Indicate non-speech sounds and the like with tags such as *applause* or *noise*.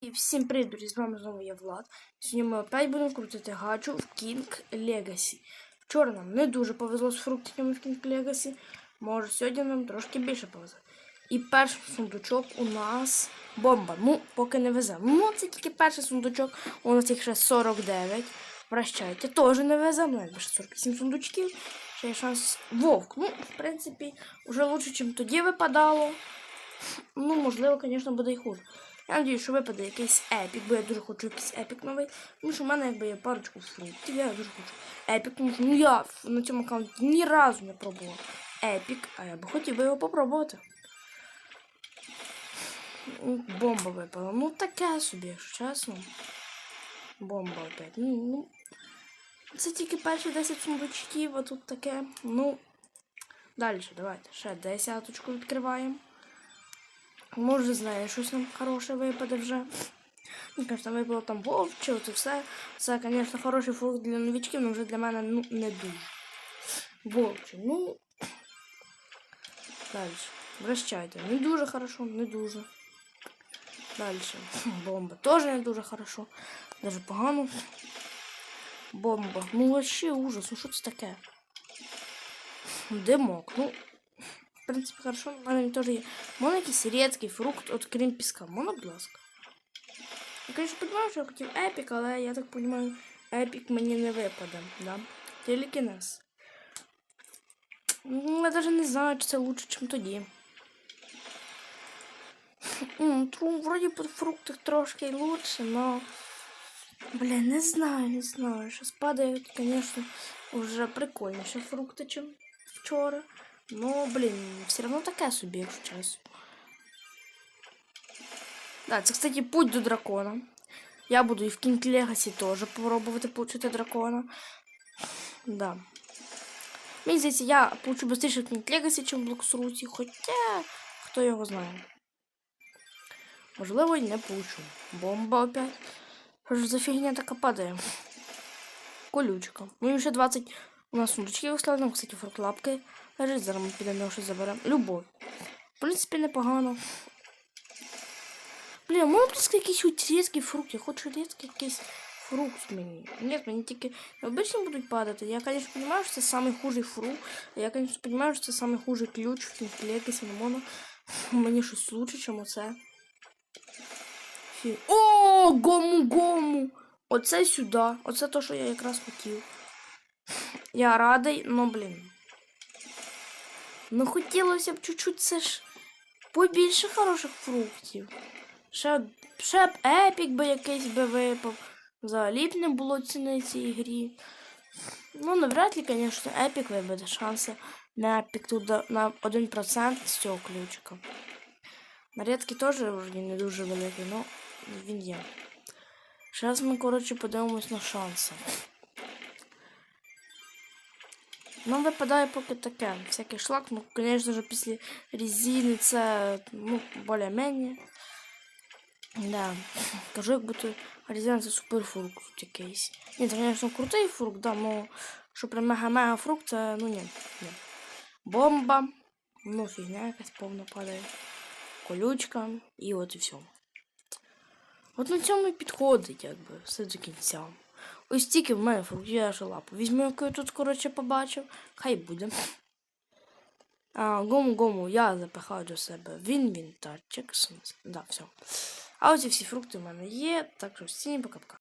І всім привіт, друзі, з вами знову я Влад. Сьогодні ми опять будемо крутити гачу в King Legacy. Вчора нам не дуже повезло з фруктиками в King Legacy. Може сьогодні нам трошки більше повезе. І перший сундучок у нас бомба. Ну, поки не везе. Ну, це тільки перший сундучок. У нас їх ще 49. Прощайте, теж не везе. Ну, якби ще 47 сундучків. Ще є шанс вовк. Ну, в принципі, вже лучше, ніж тоді випадало. Ну, можливо, звісно, буде і хуже. Я надію, що випаде якийсь епік, бо я дуже хочу якийсь епік новий. Тому що в мене якби є парочку фруктів, я дуже хочу епік, тому що ну я на цьому аккаунті ні разу не пробував епік, а я би хотів би його попробувати. Ну, Бомба випала. Ну таке собі, якщо чесно. Бомба опять. Ну, ну. Це тільки перші 10 сундучків, а тут таке. Ну. Далі, давайте. Ще десяточку відкриваємо. Може, знає, щось нам хороше випаде вже. Ну, звісно, випало там вовче, це все. Це, звісно, хороший фрукт для новичків, але вже для мене ну, не дуже. Вовче, ну. Далі. Вращайте. Не дуже хорошо, не дуже. Далі. Бомба. Теж не дуже хорошо. Даже погано. Бомба. Ну вообще ужас. Ну що це таке? Димок. Ну, в принципі, хорошо. У мене теж є. Можна якийсь фрукт, от крім піска. Можна. Я, конечно, понимаю, що я хотів епік, але я так понимаю, епік мені не випаде, да? Телекінез. Ну, я даже не знаю, чи це лучше, ніж тоді. *laughs* Тру, вроді по фруктах трошки лучше, но... Блин, не знаю, не знаю. Сейчас падают, конечно, уже прикольніше фрукти, чим вчора. Ну, блін, все равно таке собі, якщо. Да, це, кстати, путь до дракона. Я буду і в King Legacy теж попробувати получити дракона. Да. Мені здається, я получу швидше в King Legacy, ніж в Блоксруті, хоча хто його знає. Можливо, і не получу. Бомба опять. Що ж за фігня така падає? Колючка. Ну і ще 20 у нас сундучків складено, кстати, фруктлапки ми підемо його заберемо. Любов. В принципі, непогано. Блін, можна просто якийсь різкий фрукт. Я хочу різкий якийсь фрукт мені. Ні, мені тільки обично будуть падати. Я, конечно, розумію, що це самий хужий фрукт. Я, конечно, розумію, що це самий хужий ключ в кінклеті, не можна мені щось лучше, чим оце. Фі. О, гому гому! Оце сюди. Оце то, що я якраз хотів. Я радий, ну блін. Ну хотілося б чуть-чуть це ж побільше хороших фруктів. Ще, б- ще б епік би якийсь би випав. Взагалі б не було ціни цій грі. Ну, навряд ли, звісно, епік вибуде шанси на епік тут на 1% з цього ключика. На рідкий теж не дуже великий, але він є. Зараз ми, коротше, подивимось на шанси. Нам випадає поки таке. Всякий шлак, ну, звісно ж, після резини це, ну, більш-менш. Да. Кажу, як будто резина це суперфрукт якийсь. Ні, це, звісно, крутий фрукт, да, но що прям мега-мега фрукт, це, ну ні, ні. Бомба. Ну, фігня якась повна падає. Колючка. І от і все. От на цьому і підходить, якби, все до кінця. Ось тільки в мене фрукт, я ж лапу. Візьму, яку я тут, коротше, побачив. Хай буде. А, гому гому я запихаю до себе. Він він тачик. Да, все. А оці всі фрукти в мене є. Так що всім пока-пока.